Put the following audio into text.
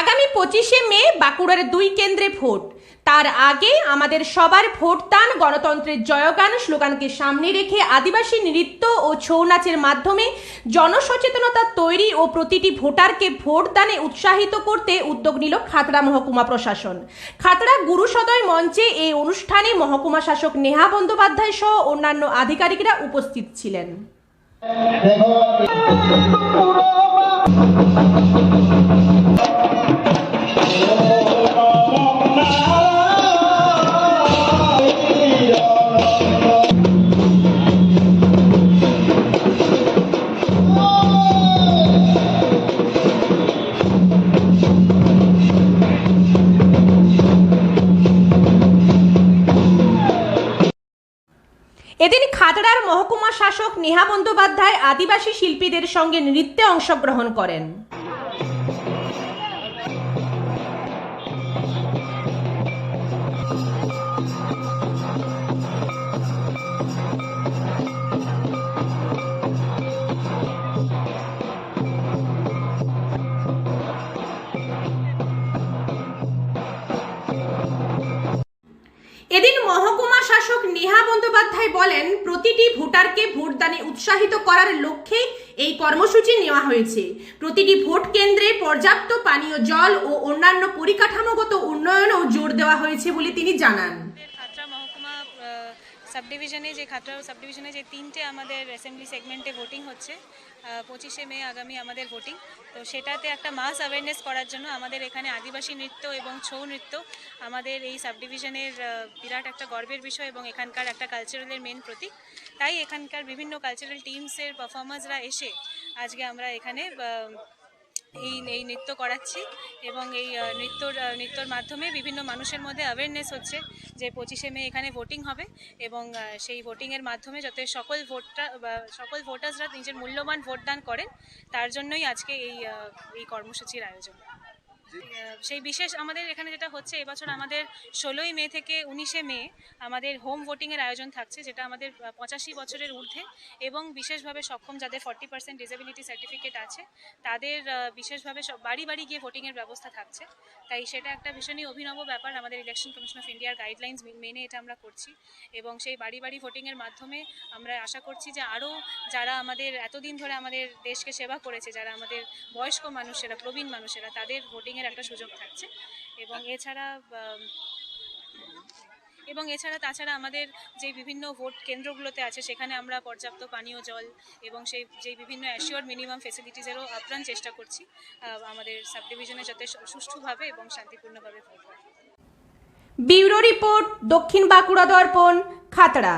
আগামী পঁচিশে মে বাঁকুড়ার দুই কেন্দ্রে ভোট। তার আগে আমাদের সবার ভোটদান গণতন্ত্রের জয়গান স্লোগানকে সামনে রেখে আদিবাসী নৃত্য ও ছৌ নাচের মাধ্যমে জনসচেতনতা তৈরি ও প্রতিটি ভোটারকে ভোটদানে উৎসাহিত করতে উদ্যোগ নিল খাতড়া মহকুমা প্রশাসন। খাতড়া গুরুসদয় মঞ্চে এই অনুষ্ঠানে মহকুমা শাসক নেহা বন্দ্যোপাধ্যায় সহ অন্যান্য আধিকারিকরা উপস্থিত ছিলেন। এদিন খাতড়ার মহকুমা শাসক নেহা বন্দ্যোপাধ্যায় আদিবাসী শিল্পীদের সঙ্গে নৃত্যে অংশগ্রহণ করেন। এদিন মহকুমা শাসক নেহা বন্দ্যোপাধ্যায় বলেন, প্রতিটি ভোটারকে ভোটদানে উৎসাহিত করার লক্ষ্যে এই কর্মসূচি নেওয়া হয়েছে। প্রতিটি ভোট কেন্দ্রে পর্যাপ্ত পানীয় জল ও অন্যান্য পরিকাঠামোগত উন্নয়নেও জোর দেওয়া হয়েছে বলে তিনি জানান। সাব ডিভিশনে যে খাতড়া সাব ডিভিশনে যে তিনটে আমাদের অ্যাসেম্বলি সেগমেন্টে ভোটিং হচ্ছে পঁচিশে মে আগামী আমাদের ভোটিং তো সেটাতে একটা মাস অ্যাওয়ারনেস করার জন্য আমাদের এখানে আদিবাসী নৃত্য এবং ছৌ নৃত্য আমাদের এই সাব ডিভিশনের বিরাট একটা গর্বের বিষয় এবং এখানকার একটা কালচারালের মেন প্রতীক। তাই এখানকার বিভিন্ন কালচারাল টিমসের পারফর্মার্সরা এসে আজকে আমরা এখানে এই এই নৃত্য করাচ্ছি এবং এই নৃত্যর নৃত্যর মাধ্যমে বিভিন্ন মানুষের মধ্যে অ্যাওয়ারনেস হচ্ছে যে পঁচিশে মে এখানে ভোটিং হবে এবং সেই ভোটিংয়ের মাধ্যমে যাতে সকল ভোটটা সকল ভোটার্সরা নিজের মূল্যবান ভোটদান করেন, তার জন্যই আজকে এই এই কর্মসূচির আয়োজন। সেই বিশেষ আমাদের এখানে যেটা হচ্ছে, এবছর আমাদের ষোলোই মে থেকে উনিশে মে আমাদের হোম ভোটিংয়ের আয়োজন থাকছে, যেটা আমাদের পঁচাশি বছরের ঊর্ধ্বে এবং বিশেষভাবে সক্ষম যাদের ফর্টি পার্সেন্ট ডিসেবিলিটি সার্টিফিকেট আছে, তাদের বিশেষভাবে সব বাড়ি বাড়ি গিয়ে ভোটিংয়ের ব্যবস্থা থাকছে। তাই সেটা একটা ভীষণই অভিনব ব্যাপার আমাদের ইলেকশন কমিশন অফ ইন্ডিয়ার গাইডলাইন্স মেনে এটা আমরা করছি এবং সেই বাড়ি বাড়ি ভোটিংয়ের মাধ্যমে আমরা আশা করছি যে আরও যারা আমাদের এতদিন ধরে আমাদের দেশকে সেবা করেছে, যারা আমাদের বয়স্ক মানুষেরা প্রবীণ মানুষেরা তাদের ভোটিংয়ের একটা সুযোগ থাকছে। এবং এছাড়া এবং এছাড়া তাছাড়া আমাদের যে বিভিন্ন ভোট কেন্দ্রগুলোতে আছে, সেখানে আমরা পর্যাপ্ত পানীয় জল এবং সেই যে বিভিন্ন অ্যাসিওর মিনিমাম ফেসিলিটিজেরও আপ্রাণ চেষ্টা করছি আমাদের সাব ডিভিশনে যাতে সুষ্ঠুভাবে এবং শান্তিপূর্ণভাবে ভোট হয়। ব্যুরো রিপোর্ট দক্ষিণ বাঁকুড়া দর্পণ, খাতড়া।